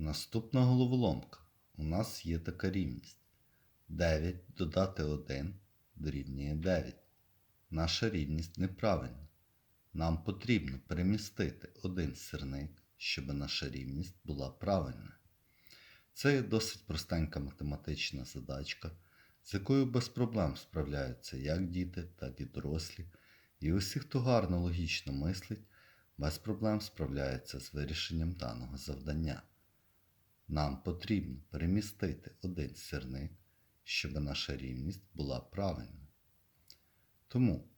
Наступна головоломка. У нас є така рівність. 9 додати 1 дорівнює 9. Наша рівність неправильна. Нам потрібно перемістити один сірник, щоб наша рівність була правильна. Це є досить простенька математична задачка, з якою без проблем справляються як діти, так і дорослі. І усі, хто гарно логічно мислить, без проблем справляються з вирішенням даного завдання. Нам потрібно перемістити один сірник, щоб наша рівність була правильною. Тому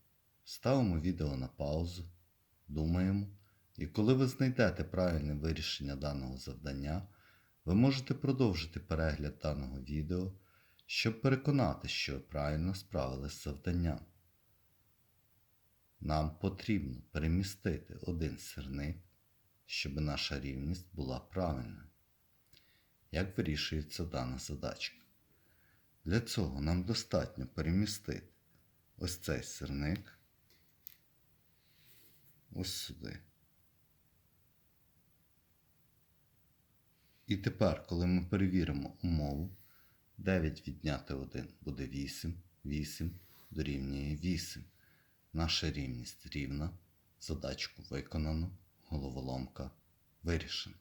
ставимо відео на паузу, думаємо, і коли ви знайдете правильне вирішення даного завдання, ви можете продовжити перегляд даного відео, щоб переконати, що ви правильно справились з завданням. Нам потрібно перемістити один сірник, щоб наша рівність була правильною. Як вирішується дана задачка? Для цього нам достатньо перемістити ось цей сирник ось сюди. І тепер, коли ми перевіримо умову, 9 відняти 1 буде 8, 8 дорівнює 8. Наша рівність рівна. Задачку виконано, головоломка вирішена.